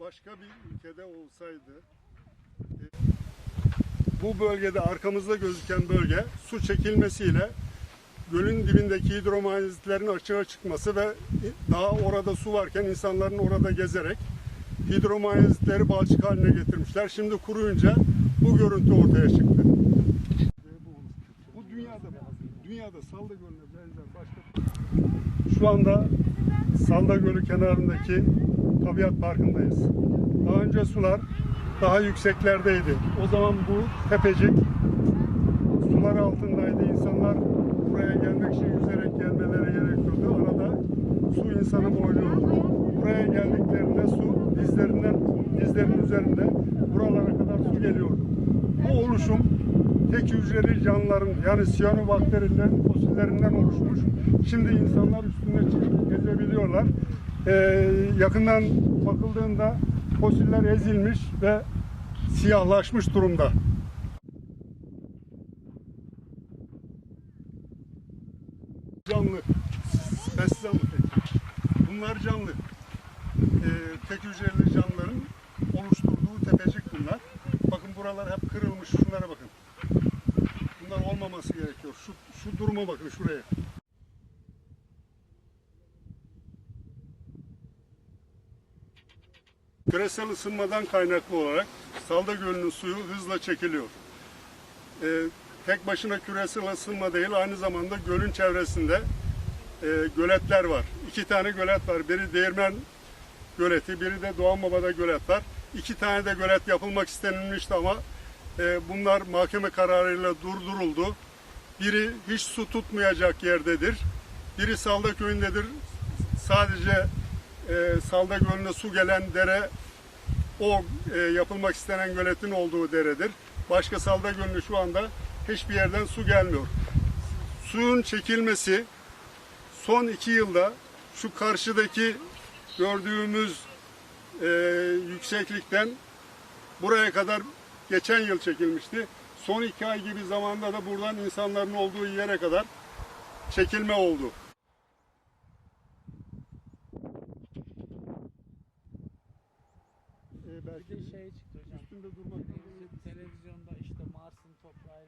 başka bir ülkede olsaydı e, bu bölgede arkamızda gözüken bölge su çekilmesiyle gölün dibindeki hidromalezitlerin açığa çıkması ve daha orada su varken insanların orada gezerek hidromalezitleri balçık haline getirmişler. Şimdi kuruyunca bu görüntü ortaya çıktı. Bu dünyada dünyada Salda Gölü'ne benzer başka şu anda Salda Gölü kenarındaki tabiat parkındayız. Daha önce sular daha yükseklerdeydi. O zaman bu tepecik sular altındaydı. İnsanlar buraya gelmek için yüzerek gelmeleri gerekiyordu. Arada su insanı boyluyordu. Buraya geldiklerinde su dizlerinden, dizlerinin üzerinde buralara kadar su geliyordu. Bu oluşum tek hücreli canlıların yani siyanobakterilerin fosillerinden oluşmuş. Şimdi insanlar üstüne çıkıp gezebiliyorlar. Ee, yakından bakıldığında fosiller ezilmiş ve siyahlaşmış durumda. Canlı. Tek. Bunlar canlı. Ee, tek hücreli canlıların oluşturduğu tepecik bunlar. Bakın buralar hep kırılmış. Şunlara bakın. Olmaması gerekiyor. Şu, şu duruma bakın şuraya. Küresel ısınmadan kaynaklı olarak Salda Gölü'nün suyu hızla çekiliyor. Ee, tek başına küresel ısınma değil, aynı zamanda gölün çevresinde e, göletler var. İki tane gölet var. Biri Değirmen Göleti, biri de Doğan Baba'da gölet var. İki tane de gölet yapılmak istenilmişti ama e, bunlar mahkeme kararıyla durduruldu. Biri hiç su tutmayacak yerdedir. Biri Salda Köyü'ndedir. Sadece e, Salda Gölü'ne su gelen dere o e, yapılmak istenen göletin olduğu deredir. Başka Salda Gölü'ne şu anda hiçbir yerden su gelmiyor. Suyun çekilmesi son iki yılda şu karşıdaki gördüğümüz e, yükseklikten buraya kadar geçen yıl çekilmişti. Son iki ay gibi zamanda da buradan insanların olduğu yere kadar çekilme oldu. E, belki de şey çıktı hocam. üstünde durmak Televizyonda işte Mars'ın toprağıyla